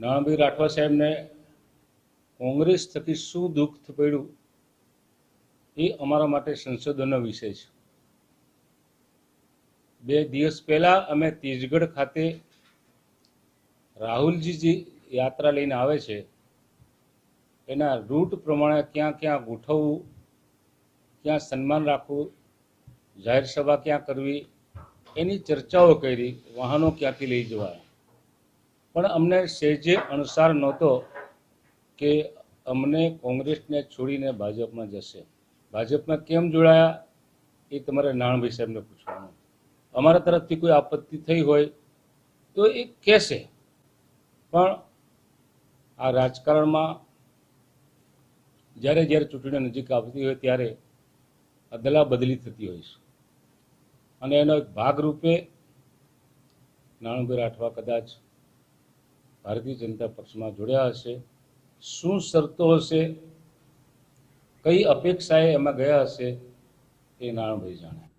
નાણાભાઈ રાઠવા સાહેબને કોંગ્રેસ થકી શું દુઃખ પડ્યું એ અમારા માટે સંશોધનનો વિષય છે. બે દિવસ પહેલાં અમે તીજગઢ ખાતે રાહુલજી જે યાત્રા લઈને આવે છે. એના રૂટ પ્રમાણે ક્યાં ક્યાં ગોઠવવું, ક્યાં સન્માન રાખવું, જાહેર સભા ક્યાં કરવી, એની ચર્ચાઓ કરી, વાહનો ક્યાંથી લઈ જવાયા? પણ અમને સહેજે અણસાર નહોતો કે અમને કોંગ્રેસને છોડીને ભાજપમાં જશે. ભાજપમાં કેમ જોડાયા એ તમારે નાણભાઈ સાહેબને પૂછવાનું અમારા તરફથી કોઈ આપત્તિ થઈ હોય તો એ કહેશે. પણ આ રાજકારણમાં જ્યારે જ્યારે ચૂંટણીઓ નજીક આવતી હોય ત્યારે અદલા બદલી થતી હોય છે. અને એનો એક ભાગરૂપે નાણુભાઈ રાઠવા કદાચ ભારતીય જનતા પક્ષમાં જોડ્યા હશે. શું શરતો હશે? કઈ અપેક્ષાએ એમાં ગયા હશે? એ નાણભાઈ જાણે.